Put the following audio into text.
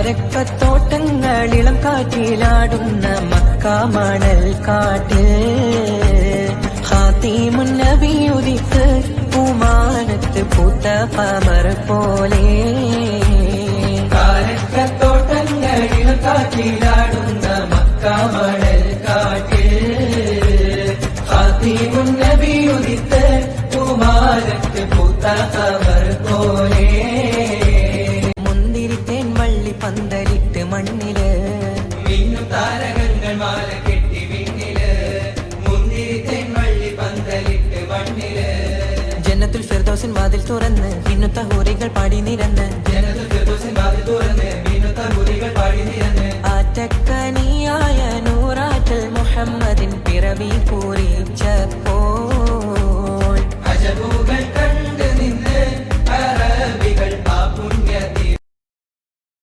കാരക്കത്തോട്ടങ്ങളിളം കാറ്റിലാടുന്ന മക്കാമണൽ കാട്ടിൽ. ഹാത്തിമുന്നബി ഉദിത്ത് പൂമാനത്ത് പൂത്ത പമർ പോലെ. കാരക്കത്തോട്ടങ്ങളിളം കാറ്റിലാടുന്ന മക്കാമണൽ കാട്ടിൽ. ഹാത്തിമുന്നബി ഉദിത്ത് പൂമാനത്ത് പൂത്ത പമർ പോലെ. പന്തലിട്ട് മണ്ണിൽ. മിന്നും താരകങ്ങൾ മാല കെട്ടി വിണ്ണിൽ. മുന്തിരി തെൻവള്ളി പന്തലിട്ട് മണ്ണിൽ. ജനത്തിൽ ഫിർദോസിൻ വാതിൽ തുറന്ന് മിന്നുത്ത ഹൂറികൾ പാടി നിരന്ന്. ജനത്തിൽ ഫിർദോസിൻ വാതിൽ തുറന്ന് മിന്നുത്ത ഹൂറികൾ പാടി നിരന്ന്. ആറ്റക്കനിയായ നൂറാറ്റൽ മുഹമ്മദിൻ പിറവി കൂറിയ